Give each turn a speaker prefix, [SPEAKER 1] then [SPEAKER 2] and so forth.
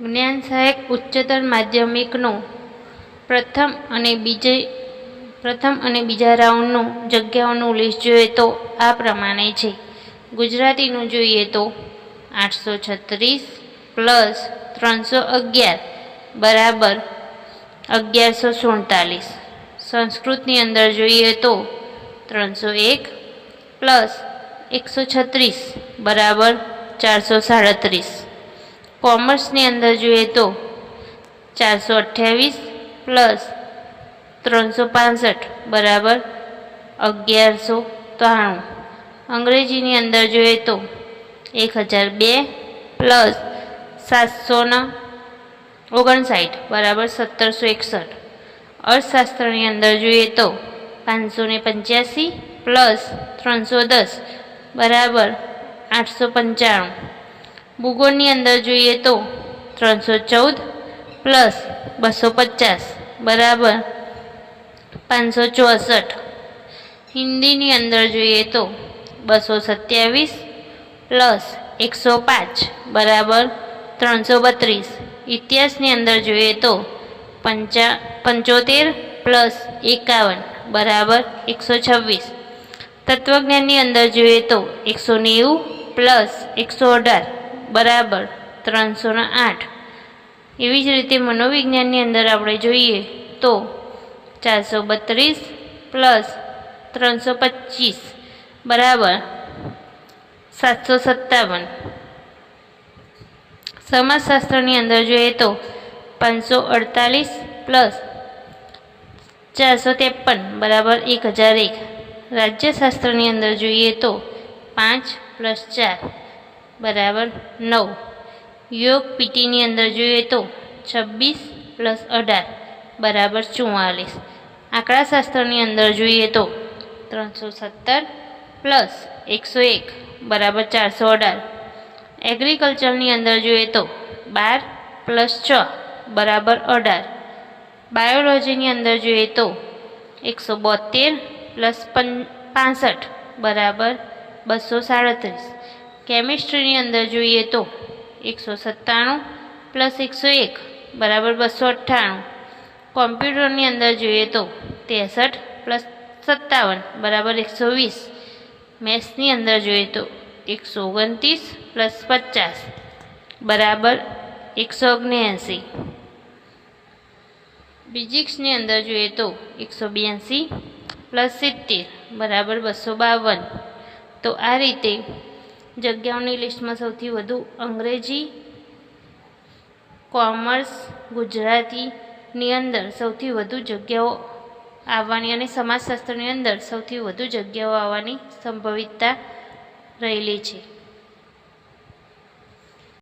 [SPEAKER 1] જ્ઞાન સહાયક ઉચ્ચતર માધ્યમિકનો પ્રથમ અને બીજે પ્રથમ અને બીજા રાઉન્ડનું જગ્યાઓનું લિસ્ટ જોઈએ તો આ પ્રમાણે છે. ગુજરાતીનું જોઈએ તો આઠસો છત્રીસ પ્લસ ત્રણસો અગિયાર બરાબર અગિયારસો સુડતાલીસ. સંસ્કૃતની અંદર જોઈએ તો ત્રણસો એક પ્લસ એકસો છત્રીસ બરાબર ચારસો સાડત્રીસ. કોમર્સની અંદર જોઈએ તો ચારસો અઠ્યાવીસ પ્લસ ત્રણસો પાસઠ, બરાબર? અગિયારસો ત્રાણું. અંગ્રેજીની અંદર જોઈએ તો એક હજાર બે પ્લસ સાતસોના ઓગણસાઠ, બરાબર? સત્તરસો એકસઠ. અર્થશાસ્ત્રની અંદર જોઈએ તો પાંચસો ને પંચ્યાસી પ્લસ ત્રણસો દસ, બરાબર? આઠસો પંચાણું. ભૂગોળની અંદર જોઈએ તો ત્રણસો ચૌદ પ્લસ બસો પચાસ બરાબર પાંચસો ચોસઠ. હિન્દીની અંદર જોઈએ તો બસો સત્યાવીસ પ્લસ એકસો પાંચ બરાબર ત્રણસો બત્રીસ. ઇતિહાસની અંદર જોઈએ તો પંચા પંચોતેર પ્લસ એકાવન બરાબર એકસો છવ્વીસ. તત્વજ્ઞાનની અંદર જોઈએ તો એકસો નેવું પ્લસ એકસો અઢાર બરાબર ત્રણસો ને આઠ. એવી જ રીતે મનોવિજ્ઞાનની અંદર આપણે જોઈએ તો ચારસો બત્રીસ પ્લસ ત્રણસો પચીસ. બરાબર. સાતસો સત્તાવન. સમાજશાસ્ત્રની અંદર જોઈએ તો પાંચસો અડતાલીસ પ્લસ ચારસો ત્રેપન, બરાબર એક હજાર એક. રાજ્યશાસ્ત્રની અંદર જોઈએ તો પાંચ પ્લસ ચાર. બરાબર નવ. યોગ પીટીની અંદર જોઈએ તો છવ્વીસ પ્લસ અઢાર, બરાબર ચુમ્માલીસ આંકડાશાસ્ત્રની અંદર જોઈએ તો ત્રણસો સત્તર પ્લસ એકસો એક, બરાબર ચારસો અઢાર. એગ્રીકલ્ચરની અંદર જોઈએ તો બાર પ્લસ છ, બરાબર અઢાર. બાયોલોજીની અંદર જોઈએ તો એકસો બોતેર પ્લસ પન પાસઠ, બરાબર બસો સાડત્રીસ. કેમિસ્ટ્રીની અંદર જોઈએ તો એકસો સત્તાણું પ્લસ એકસો એક બરાબર બસો અઠ્ઠાણું. કોમ્પ્યુટરની અંદર જોઈએ તો ત્રેસઠ પ્લસ સત્તાવન બરાબર એકસો વીસ. મેથ્સની અંદર જોઈએ તો એકસો ઓગણત્રીસ પ્લસ પચાસ બરાબર એકસો ઓગણએંસી. ફિઝિક્સની અંદર જોઈએ તો એકસો બ્યાસી પ્લસ સિત્તેર બરાબર બસો બાવન. તો આ રીતે જગ્યાઓની લિસ્ટમાં સૌથી વધુ અંગ્રેજી, કોમર્સ, ગુજરાતીની અંદર સૌથી વધુ જગ્યાઓ આવવાની અને સમાજશાસ્ત્રની અંદર સૌથી વધુ જગ્યાઓ આવવાની સંભવિતતા રહેલી છે.